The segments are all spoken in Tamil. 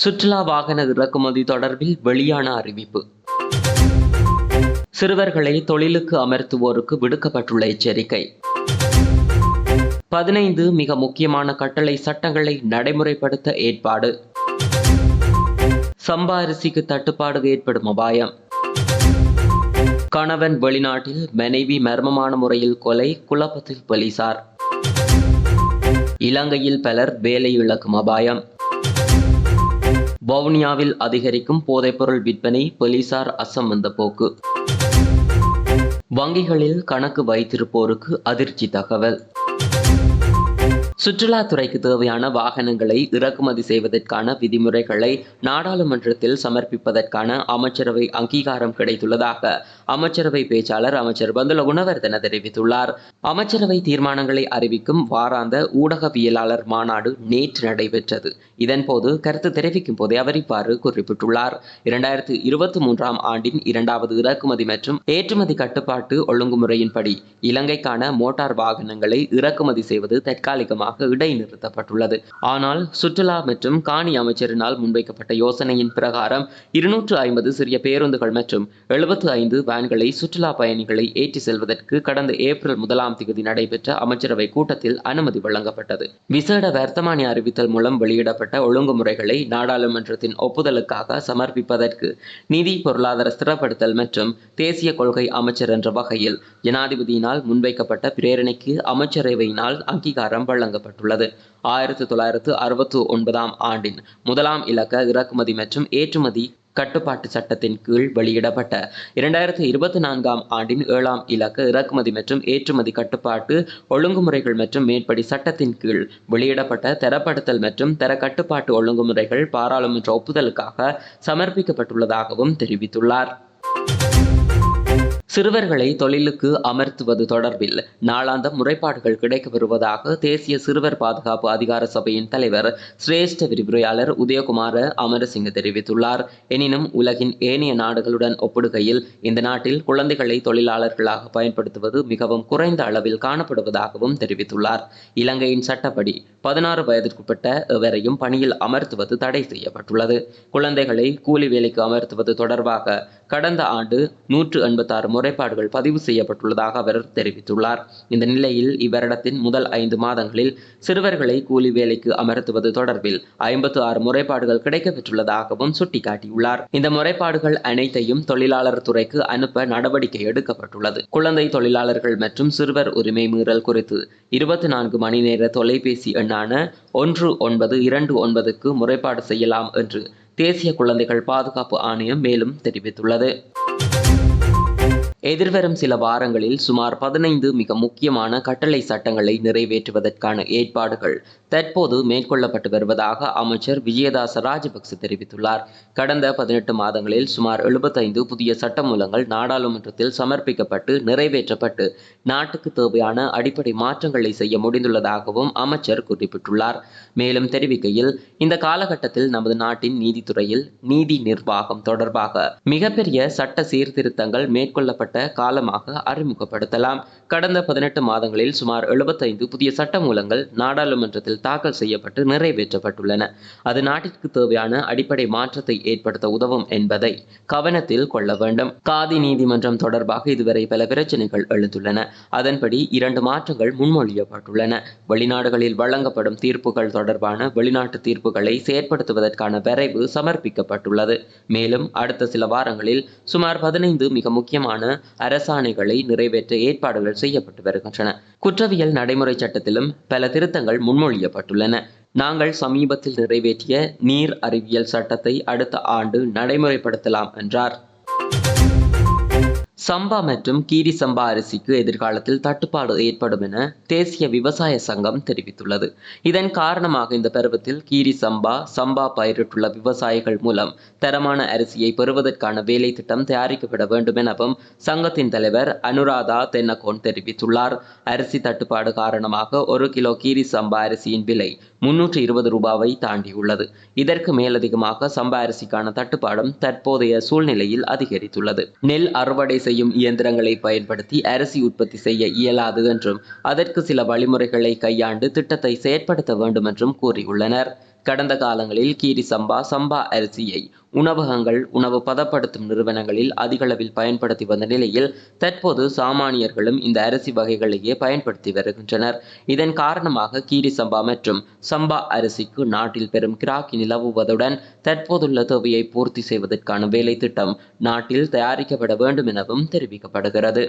சுற்றுலா வாகன இறக்குமதி தொடர்பில் வெளியான அறிவிப்பு. சிறுவர்களை தொழிலுக்கு அமர்த்துவோருக்கு விடுக்கப்பட்டுள்ள எச்சரிக்கை. பதினைந்து மிக முக்கியமான கட்டளை சட்டங்களை நடைமுறைப்படுத்த ஏற்பாடு. சம்பா அரிசிக்கு தட்டுப்பாடு ஏற்படும் அபாயம். கணவன் வெளிநாட்டில் மனைவி மர்மமான முறையில் கொலை குழப்பத்தில் போலீசார். இலங்கையில் பலர் வேலை இழக்கும் அபாயம். வவுனியாவில் அதிகரிக்கும் போதைப்பொருள் விற்பனை போலீசார் அசம்பந்த போக்கு. வங்கிகளில் கணக்கு வைத்திருப்போருக்கு அதிர்ச்சி தகவல். சுற்றுலாத்துறைக்கு தேவையான வாகனங்களை இறக்குமதி செய்வதற்கான விதிமுறைகளை நாடாளுமன்றத்தில் சமர்ப்பிப்பதற்கான அமைச்சரவை அங்கீகாரம் கிடைத்துள்ளதாக அமைச்சரவை பேச்சாளர் அமைச்சர் பந்துல குணவர்தன தெரிவித்துள்ளார். அமைச்சரவை தீர்மானங்களை அறிவிக்கும் வாராந்த ஊடகவியலாளர் மாநாடு நேற்று நடைபெற்றது. இதன்போது கருத்து தெரிவிக்கும் போதே அவர் இவ்வாறு குறிப்பிட்டுள்ளார். இரண்டாயிரத்து இருபத்தி மூன்றாம் ஆண்டின் இரண்டாவது இறக்குமதி மற்றும் ஏற்றுமதி கட்டுப்பாட்டு ஒழுங்குமுறையின்படி இலங்கைக்கான மோட்டார் வாகனங்களை இறக்குமதி செய்வது தற்காலிகமாக காரணமாக இடைநிறுத்தப்பட்டுள்ளது. ஆனால் சுற்றுலா மற்றும் காணி அமைச்சரினால் முன்வைக்கப்பட்ட யோசனையின் பிரகாரம் இருநூற்று ஐம்பது சிறிய பேருந்துகள் மற்றும் எழுபத்து ஐந்து வேன்களை சுற்றுலா பயணிகளை ஏற்றி செல்வதற்கு கடந்த ஏப்ரல் முதலாம் தேதி நடைபெற்ற அமைச்சரவை கூட்டத்தில் அனுமதி வழங்கப்பட்டது. விசேட வர்த்தமானி அறிவித்தல் மூலம் வெளியிடப்பட்ட ஒழுங்குமுறைகளை நாடாளுமன்றத்தின் ஒப்புதலுக்காக சமர்ப்பிப்பதற்கு நிதி பொருளாதார ஸ்திரப்படுத்தல் மற்றும் தேசிய கொள்கை அமைச்சர் என்ற வகையில் ஜனாதிபதியினால் முன்வைக்கப்பட்ட பிரேரணைக்கு அமைச்சரவையினால் அங்கீகாரம் வழங்க வழங்கப்பட்டுள்ளது. ஆயிரத்தி தொள்ளாயிரத்து அறுபத்து ஒன்பதாம் ஆண்டின் முதலாம் இலக்க இறக்குமதி மற்றும் ஏற்றுமதி கட்டுப்பாட்டு சட்டத்தின் கீழ் வெளியிடப்பட்ட. இரண்டாயிரத்தி இருபத்தி நான்காம் ஆண்டின் ஏழாம் இலக்க இறக்குமதி மற்றும் ஏற்றுமதி கட்டுப்பாட்டு ஒழுங்குமுறைகள் மற்றும் மேற்படி சட்டத்தின் கீழ் வெளியிடப்பட்ட தரப்படுத்தல் மற்றும் தர கட்டுப்பாட்டு ஒழுங்குமுறைகள் பாராளுமன்ற ஒப்புதலுக்காக சமர்ப்பிக்கப்பட்டுள்ளதாகவும் தெரிவித்துள்ளார். சிறுவர்களை தொழிலுக்கு அமர்த்துவது தொடர்பில் நாளாந்த முறைப்பாடுகள் கிடைக்க வருவதாக தேசிய சிறுவர் பாதுகாப்பு அதிகார சபையின் தலைவர் சிரேஷ்ட விரிவுரையாளர் உதயகுமார அமரசிங்க தெரிவித்துள்ளார். எனினும் உலகின் ஏனைய நாடுகளுடன் ஒப்பிடுகையில் இந்த நாட்டில் குழந்தைகளை தொழிலாளர்களாக பயன்படுத்துவது மிகவும் குறைந்த அளவில் காணப்படுவதாகவும் தெரிவித்துள்ளார். இலங்கையின் சட்டப்படி பதினாறு வயதிற்குட்பட்ட எவரையும் பணியில் அமர்த்துவது தடை செய்யப்பட்டுள்ளது. குழந்தைகளை கூலி வேலைக்கு அமர்த்துவது தொடர்பாக கடந்த ஆண்டு நூற்று எண்பத்தாறு முறைப்பாடுகள் பதிவு செய்யப்பட்டுள்ளதாக அவர் தெரிவித்துள்ளார். இந்த நிலையில் இவ்வருடத்தின் முதல் ஐந்து மாதங்களில் சிறுவர்களை கூலி வேலைக்கு அமர்த்துவது தொடர்பில் ஐம்பத்து ஆறு முறைப்பாடுகள் கிடைக்கப்பெற்றுள்ளதாகவும் சுட்டிக்காட்டியுள்ளார். இந்த முறைப்பாடுகள் அனைத்தையும் தொழிலாளர் துறைக்கு அனுப்ப நடவடிக்கை எடுக்கப்பட்டுள்ளது. குழந்தை தொழிலாளர்கள் மற்றும் சிறுவர் உரிமை மீறல் குறித்து இருபத்தி நான்கு மணி நேர தொலைபேசி எண்ணான ஒன்று ஒன்பது இரண்டு ஒன்பதுக்கு முறைப்பாடு செய்யலாம் என்று தேசிய குழந்தைகள் பாதுகாப்பு ஆணையம் மேலும் தெரிவித்துள்ளது. எதிர்வரும் சில வாரங்களில் சுமார் பதினைந்து மிக முக்கியமான கட்டளை சட்டங்களை நிறைவேற்றுவதற்கான ஏற்பாடுகள் தற்போது மேற்கொள்ளப்பட்டு வருவதாக அமைச்சர் விஜயதாச ராஜபக்ச தெரிவித்துள்ளார். கடந்த பதினெட்டு மாதங்களில் சுமார் எழுபத்தைந்து புதிய சட்டமூலங்கள் நாடாளுமன்றத்தில் சமர்ப்பிக்கப்பட்டு நிறைவேற்றப்பட்டு நாட்டுக்கு தேவையான அடிப்படை மாற்றங்களை செய்ய முடிந்துள்ளதாகவும் அமைச்சர் குறிப்பிட்டுள்ளார். மேலும் தெரிவிக்கையில் இந்த காலகட்டத்தில் நமது நாட்டின் நீதித்துறையில் நீதி நிர்வாகம் தொடர்பாக மிகப்பெரிய சட்ட சீர்திருத்தங்கள் மேற்கொள்ளப்பட்ட காலமாக அறிமுகப்படுத்தலாம். கடந்த பதினெட்டு மாதங்களில் சுமார் எழுபத்தைந்து புதிய சட்டமூலங்கள் நாடாளுமன்றத்தில் தாக்கல் செய்யப்பட்டு நிறைவேற்றப்பட்டுள்ளன. அது நாட்டிற்கு தேவையான அடிப்படை மாற்றத்தை ஏற்படுத்த உதவும் என்பதை கவனத்தில் கொள்ள வேண்டும். காதி நீதிமன்றம் தொடர்பாக இதுவரை பல பிரச்சனைகள் எழுந்துள்ளன. அதன்படி இரண்டு மாற்றங்கள் முன்மொழியப்பட்டுள்ளன. வெளிநாடுகளில் வழங்கப்படும் தீர்ப்புகள் தொடர்பான வெளிநாட்டு தீர்ப்புகளை செயற்படுத்துவதற்கான வரைவு சமர்ப்பிக்கப்பட்டுள்ளது. மேலும் அடுத்த சில வாரங்களில் சுமார் பதினைந்து மிக முக்கியமான அரசாணைகளை நிறைவேற்ற ஏற்பாடுகள் செய்யப்பட்டு வருகின்றன. குற்றவியல் நடைமுறை சட்டத்திலும் பல திருத்தங்கள் முன்மொழிய முன்மொழியப்பட்டுள்ளன நாங்கள் சமீபத்தில் நிறைவேற்றிய நீர் அறிவியல் சட்டத்தை அடுத்த ஆண்டு நடைமுறைப்படுத்தலாம் என்றார். சம்பா மற்றும் கீரி சம்பா அரிசிக்கு எதிர்காலத்தில் தட்டுப்பாடு ஏற்படும் என தேசிய விவசாய சங்கம் தெரிவித்துள்ளது. இதன் காரணமாக இந்த பருவத்தில் கீரி சம்பா சம்பா பயிரிட்டுள்ள விவசாயிகள் மூலம் தரமான அரிசியை பெறுவதற்கான வேலை திட்டம் தயாரிக்கப்பட வேண்டும் எனவும் சங்கத்தின் தலைவர் அனுராதா தென்னகோன் தெரிவித்துள்ளார். அரிசி தட்டுப்பாடு காரணமாக ஒரு கிலோ கீரி சம்பா அரிசியின் விலை முன்னூற்று இருபது ரூபாவை தாண்டியுள்ளது. இதற்கு மேலதிகமாக சம்பா அரிசிக்கான தட்டுப்பாடும் தற்போதைய சூழ்நிலையில் அதிகரித்துள்ளது. நெல் அறுவடை செய்யும் இயந்திரங்களை பயன்படுத்தி அரிசி உற்பத்தி செய்ய இயலாது என்றும் அதற்கு சில வழிமுறைகளை கையாண்டு திட்டத்தை செயற்படுத்த வேண்டும் என்றும் கூறியுள்ளனர். கடந்த காலங்களில் கீரி சம்பா சம்பா அரிசியை உணவகங்கள் உணவு பதப்படுத்தும் நிறுவனங்களில் அதிகளவில் பயன்படுத்தி வந்த நிலையில் தற்போது சாமானியர்களும் இந்த அரிசி வகைகளையே பயன்படுத்தி வருகின்றனர். இதன் காரணமாக கீரி சம்பா மற்றும் சம்பா அரிசிக்கு நாட்டில் பெரும் கிராக்கி நிலவுவதுடன் தற்போதுள்ள தேவையை பூர்த்தி செய்வதற்கான வேலை திட்டம் நாட்டில் தயாரிக்கப்பட வேண்டும் எனவும் தெரிவிக்கப்படுகிறது.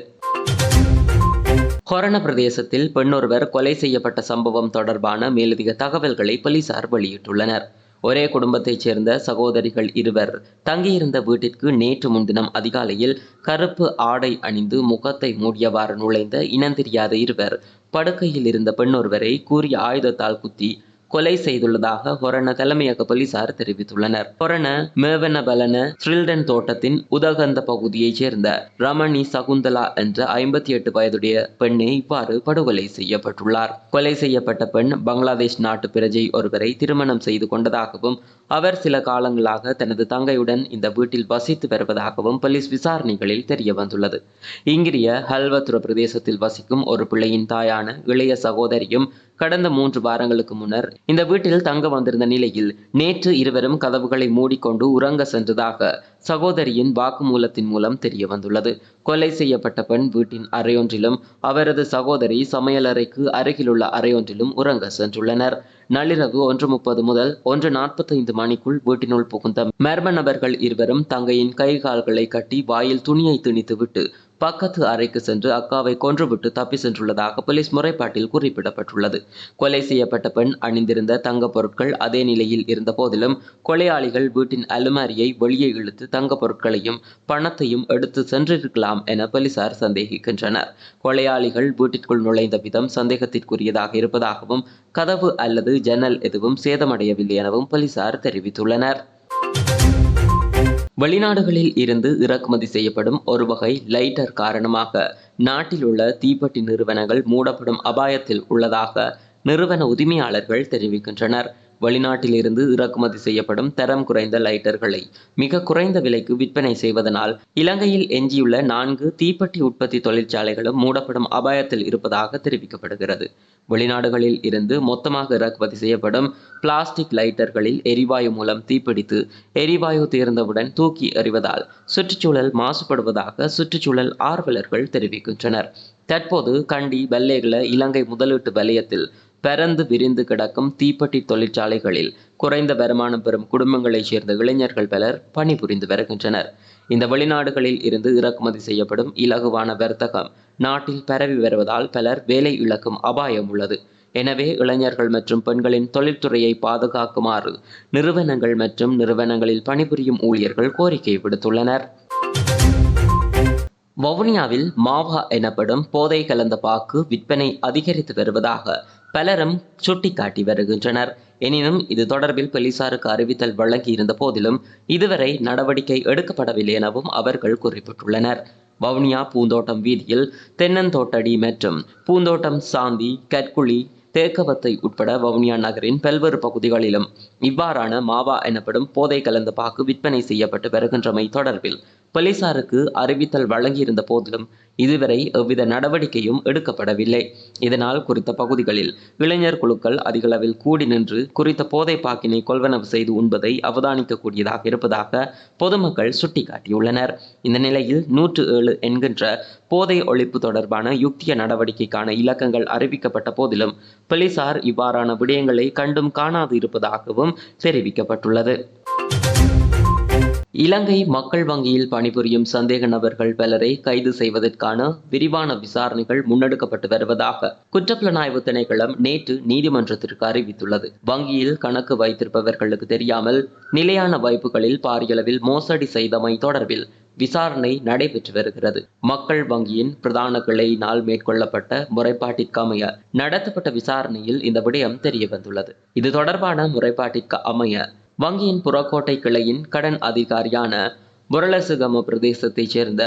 கொரோனா பிரதேசத்தில் பெண்ணொருவர் கொலை செய்யப்பட்ட சம்பவம் தொடர்பான மேலதிக தகவல்களை போலீசார் வெளியிட்டுள்ளனர். ஒரே குடும்பத்தைச் சேர்ந்த சகோதரிகள் இருவர் தங்கியிருந்த வீட்டிற்கு நேற்று முன்தினம் அதிகாலையில் கருப்பு ஆடை அணிந்து முகத்தை மூடியவாறு நுழைந்த இனந்தெரியாத இருவர் படுக்கையில் இருந்த பெண்ணொருவரை கூறிய ஆயுதத்தால் குத்தி கொலை செய்துள்ளதாக ஹொரண தலைமையக போலீசார் தெரிவித்துள்ளனர். ஹொரண மேவனபலன ஸ்ரில்டன் தோட்டத்தின் உதகந்த பகுதியைச் சேர்ந்த ரமணி சகுந்தலா என்ற ஐம்பத்தி எட்டு வயதுடைய பெண்ணை இவ்வாறு படுகொலை செய்யப்பட்டுள்ளார். கொலை செய்யப்பட்ட பெண் பங்களாதேஷ் நாட்டு பிரஜை ஒருவரை திருமணம் செய்து கொண்டதாகவும் அவர் சில காலங்களாக தனது தங்கையுடன் இந்த வீட்டில் வசித்து வருவதாகவும் போலீஸ் விசாரணைகளில் தெரிய வந்துள்ளது இங்கிரிய ஹல்வத்துர பிரதேசத்தில் வசிக்கும் ஒரு பிள்ளையின் தாயான இளைய சகோதரியும் கடந்த மூன்று வாரங்களுக்கு முன்னர் இந்த வீட்டில் தங்க வந்திருந்த நிலையில் நேற்று இருவரும் கதவுகளை மூடிக்கொண்டு உறங்க சென்றதாக சகோதரியின் வாக்குமூலத்தின் மூலம் தெரிய வந்துள்ளது கொலை செய்யப்பட்ட பெண் வீட்டின் அறையொன்றிலும் அவரது சகோதரி சமையலறைக்கு அருகிலுள்ள அறையொன்றிலும் உறங்க சென்றுள்ளனர். நள்ளிரவு ஒன்று முப்பது முதல் ஒன்று நாற்பத்தைந்து மணிக்குள் வீட்டினுள் புகுந்த மர்ம நபர்கள் இருவரும் தங்கையின் கை கால்களை கட்டி வாயில் துணியை திணித்துவிட்டு பக்கத்து அறைக்கு சென்று அக்காவை கொன்றுவிட்டு தப்பி சென்றுள்ளதாக போலீஸ் முறைப்பாட்டில் குறிப்பிடப்பட்டுள்ளது. கொலை செய்யப்பட்ட பெண் அணிந்திருந்த தங்க பொருட்கள் அதே நிலையில் இருந்த போதிலும் கொலையாளிகள் வீட்டின் அலுமாரியை வெளியே இழுத்து தங்க பொருட்களையும் பணத்தையும் எடுத்து சென்றிருக்கலாம் என போலீசார் சந்தேகிக்கின்றனர். கொலையாளிகள் வீட்டிற்குள் நுழைந்த விதம் சந்தேகத்திற்குரியதாக இருப்பதாகவும் கதவு அல்லது ஜன்னல் எதுவும் சேதமடையவில்லை எனவும் போலீசார் தெரிவித்துள்ளனர். வெளிநாடுகளில் இருந்து இறக்குமதி செய்யப்படும் ஒரு வகை லைட்டர் காரணமாக நாட்டில் உள்ள தீப்பெட்டி நிறுவனங்கள் மூடப்படும் அபாயத்தில் உள்ளதாக நிறுவன உரிமையாளர்கள் தெரிவிக்கின்றனர். வெளிநாட்டில் இருந்து இறக்குமதி செய்யப்படும் தரம் குறைந்த லைட்டர்களை மிக குறைந்த விலைக்கு விற்பனை செய்வதனால் இலங்கையில் எஞ்சியுள்ள நான்கு தீப்பெட்டி உற்பத்தி தொழிற்சாலைகளும் மூடப்படும் அபாயத்தில் இருப்பதாக தெரிவிக்கப்படுகிறது. வெளிநாடுகளில் இருந்து மொத்தமாக இறக்குமதி செய்யப்படும் பிளாஸ்டிக் லைட்டர்களில் எரிவாயு மூலம் தீப்பிடித்து எரிவாயு தீர்ந்தவுடன் தூக்கி எறிவதால் சுற்றுச்சூழல் மாசுபடுவதாக சுற்றுச்சூழல் ஆர்வலர்கள் தெரிவிக்கின்றனர். தற்போது கண்டி வெள்ளைகள இலங்கை முதலீட்டு வலயத்தில் பரந்து விரிந்து கிடக்கும் தீப்பெட்டி தொழிற்சாலைகளில் குறைந்த வருமானம் பெறும் குடும்பங்களைச் சேர்ந்த இளைஞர்கள் பலர் பணிபுரிந்து வருகின்றனர். இந்த வெளிநாடுகளில் இருந்து இறக்குமதி செய்யப்படும் இலகுவான வர்த்தகம் நாட்டில் பரவி வருவதால் பலர் வேலை இழக்கும் அபாயம் உள்ளது. எனவே இளைஞர்கள் மற்றும் பெண்களின் தொழில்துறையை பாதுகாக்குமாறு நிறுவனங்கள் மற்றும் நிறுவனங்களில் பணிபுரியும் ஊழியர்கள் கோரிக்கை விடுத்துள்ளனர். வவுனியாவில் மாவா எனப்படும் போதை கலந்த பாக்கு விற்பனை அதிகரித்து வருவதாக பலரும் சுட்டிக்காட்டி வருகின்றனர். எனினும் இது தொடர்பில் போலீசாருக்கு அறிவித்தல் வழங்கியிருந்த போதிலும் இதுவரை நடவடிக்கை எடுக்கப்படவில்லை எனவும் அவர்கள் குறிப்பிட்டுள்ளனர். வவுனியா பூந்தோட்டம் வீதியில் தென்னந்தோட்டடி மற்றும் பூந்தோட்டம் சாந்தி கற்குழி தேக்கவத்தை உட்பட வவுனியா நகரின் பல்வேறு பகுதிகளிலும் இவ்வாறான மாவா எனப்படும் போதை கலந்த பாக்கு விற்பனை செய்யப்பட்டு வருகின்றமை தொடர்பில் போலீசாருக்கு அறிவித்தல் வழங்கியிருந்த போதிலும் இதுவரை எவ்வித நடவடிக்கையும் எடுக்கப்படவில்லை. இதனால் குறித்த பகுதிகளில் இளைஞர் குழுக்கள் அதிகளவில் கூடி நின்று குறித்த போதை பாக்கினை கொள்வனவு செய்து உண்பதை அவதானிக்கக்கூடியதாக இருப்பதாக பொதுமக்கள் சுட்டிக்காட்டியுள்ளனர். இந்த நிலையில் நூற்று ஏழு என்கின்ற போதை ஒழிப்பு தொடர்பான யுக்திய நடவடிக்கைக்கான இலக்கங்கள் அறிவிக்கப்பட்ட போதிலும் போலீசார் இவ்வாறான விடயங்களை கண்டும் காணாது இருப்பதாகவும் தெரிவிக்கப்பட்டுள்ளது. இலங்கை மக்கள் வங்கியில் பணிபுரியும் சந்தேக நபர்கள் பலரை கைது செய்வதற்கான விரிவான விசாரணைகள் முன்னெடுக்கப்பட்டு வருவதாக குற்றப்புலனாய்வு திணைக்களம் நேற்று நீதிமன்றத்திற்கு அறிவித்துள்ளது. வங்கியில் கணக்கு வைத்திருப்பவர்களுக்கு தெரியாமல் நிலையான வைப்புகளில் பாரியளவில் மோசடி செய்தமை தொடர்பில் விசாரணை நடைபெற்று வருகிறது. மக்கள் வங்கியின் பிரதான கிளையினால் மேற்கொள்ளப்பட்ட முறைப்பாட்டிற்கு அமைய நடத்தப்பட்ட விசாரணையில் இந்த விடயம் தெரிய வந்துள்ளது இது தொடர்பான முறைப்பாட்டிற்கு அமைய வங்கியின் புறக்கோட்டை கிளையின் கடன் அதிகாரியான முரளசுகம பிரதேசத்தைச் சேர்ந்த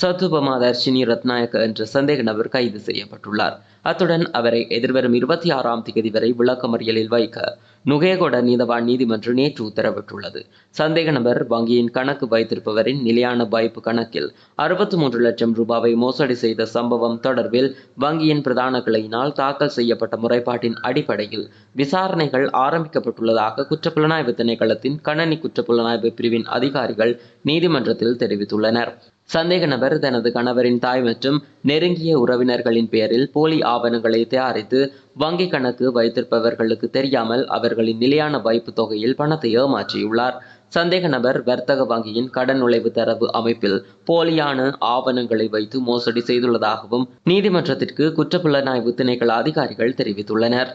சத்துபமா தர்ஷினி ரத்நாயக்க என்ற சந்தேக நபர் கைது செய்யப்பட்டுள்ளார். அத்துடன் அவரை எதிர்வரும் இருபத்தி ஆறாம் தேதி வரை விளக்கமறியலில் வைக்க நுகேகொட நீதவான் நீதிமன்றம் நேற்று உத்தரவிட்டுள்ளது. சந்தேக நபர் வங்கியின் கணக்கு வைத்திருப்பவரின் நிலையான வாய்ப்பு கணக்கில் அறுபத்தி மூன்று லட்சம் ரூபாவை மோசடி செய்த சம்பவம் தொடர்பில் வங்கியின் பிரதான கிளையினால் தாக்கல் செய்யப்பட்ட முறைப்பாட்டின் அடிப்படையில் விசாரணைகள் ஆரம்பிக்கப்பட்டுள்ளதாக குற்றப்புலனாய்வு திணைக்களத்தின் கணனி குற்றப்புலனாய்வு பிரிவின் அதிகாரிகள் நீதிமன்றத்தில் தெரிவித்துள்ளனர். சந்தேக நபர் தனது கணவரின் தாய் மற்றும் நெருங்கிய உறவினர்களின் பெயரில் போலி ஆவணங்களை தயாரித்து வங்கி கணக்கு வைத்திருப்பவர்களுக்கு தெரியாமல் அவர்களின் நிலையான வைப்பு தொகையில் பணத்தை ஏமாற்றியுள்ளார். சந்தேக நபர் வர்த்தக வங்கியின் கடன் நுழைவு தரவு அமைப்பில் போலியான ஆவணங்களை வைத்து மோசடி செய்துள்ளதாகவும் நீதிமன்றத்திற்கு குற்றப்புலனாய்வு திணைக்கள அதிகாரிகள் தெரிவித்துள்ளனர்.